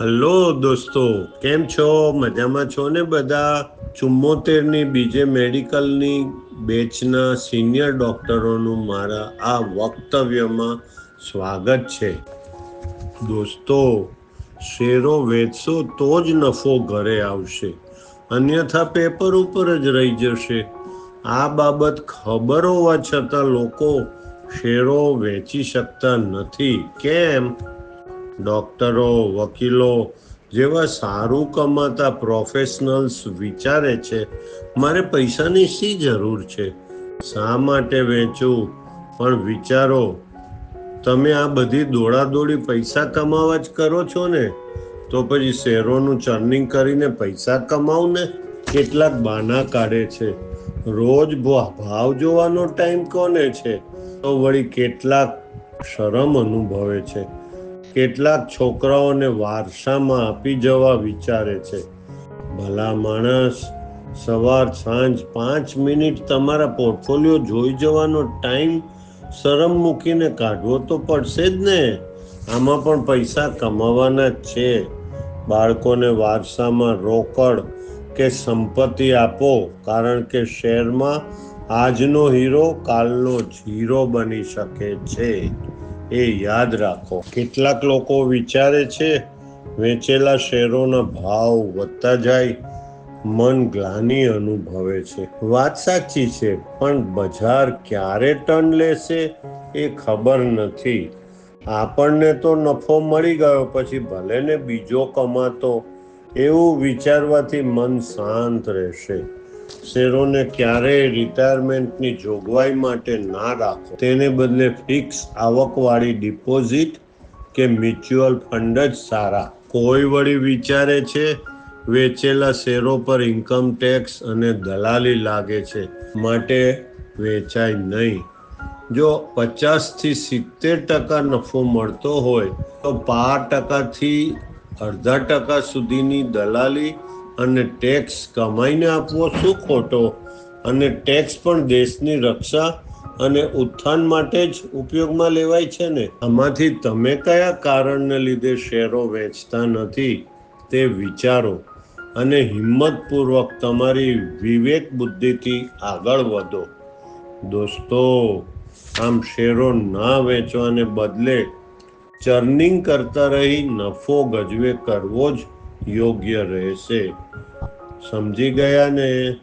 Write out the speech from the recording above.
Hello દોસ્તો, કેમ છો? મજામાં છો ને બધા? ચુમ્મોતેરની બીજે મેડિકલની બેચના સિનિયર ડોક્ટરોનું મારા આ વક્તવ્યમાં સ્વાગત છે. દોસ્તો, શેરો વેચશો તો જ નફો ઘરે આવશે. અન્યથા પેપર ઉપર જ રહી જશે. આ બાબત ખબર હોવા છતાં લોકો શેરો વેચી શકતા નથી. કેમ? ડોક્ટરો, વકીલો જેવા સારું કમાતા પ્રોફેશનલ્સ વિચારે છે, મારે પૈસાની શી જરૂર છે? શા માટે વેચું? પણ વિચારો, તમે આ બધી દોડાદોડી પૈસા કમાવા જ કરો છો ને? તો પછી શેરોનું ચર્નિંગ કરીને પૈસા કમાવ ને? કેટલાક બાના કાઢે છે. રોજ ભાવ જોવાનો ટાઈમ કોને છે? તો વળી કેટલાક શરમ અનુભવે છે. કેટલાક છોકરાઓને વારસામાં આપી જવા વિચારે છે. ભલા માણસ, સવાર, સાંજ, પાંચ મિનિટ તમારા પોર્ટફોલિયો જોઈ જવાનો ટાઈમ શરમ મૂકીને કાઢવો તો પડશે જ ને. આમાં પણ પૈસા કમાવાના જ છે. બાળકોને વારસામાં રોકડ કે સંપત્તિ આપો, કારણ કે શહેરમાં આજનો હીરો કાલનો હીરો બની શકે છે. એ યાદ રાખો. કેટલાક લોકો વિચારે છે, વેચેલા શેરોના ભાવ વધતા જાય, મન ગ્લાની અનુભવે છે. વાત સાચી છે, પણ બજાર ક્યારે ટર્ન લેશે એ ખબર નથી. આપણને તો નફો મળી ગયો, પછી ભલે ને બીજો કમાતો. એવું વિચારવાથી મન શાંત રહેશે. શેરોને ક્યારેય રિટાયરમેન્ટની જોગવાઈ માટે ના રાખો. તેને બદલે ફિક્સ આવકવાળી ડિપોઝિટ કે મ્યુચ્યુઅલ ફંડ જ સારા. કોઈ વળી વિચારે છે, વેચેલા શેરો પર ઇન્કમ ટેક્સ અને દલાલી લાગે છે. માટે વેચાય નહીં. જો પચાસથી સિત્તેર ટકા નફો મળતો હોય, તો પાંચ ટકાથી અડધા ટકા સુધીની દલાલી અને ટેક્સ કમાઈને આપવો શું ખોટો? અને ટેક્સ પણ દેશની રક્ષા અને ઉત્થાન માટે જ ઉપયોગમાં લેવાય છે ને? આમાંથી તમે કયા કારણને લીધે શેરો વેચતા નથી તે વિચારો અને હિંમતપૂર્વક તમારી વિવેક બુદ્ધિથી આગળ વધો. દોસ્તો, આમ શેરો ના વેચવાને બદલે ચર્નિંગ કરતા રહી નફો ગજવે કરવો જ યોગ્ય રહેશે. સમજી ગયા ને?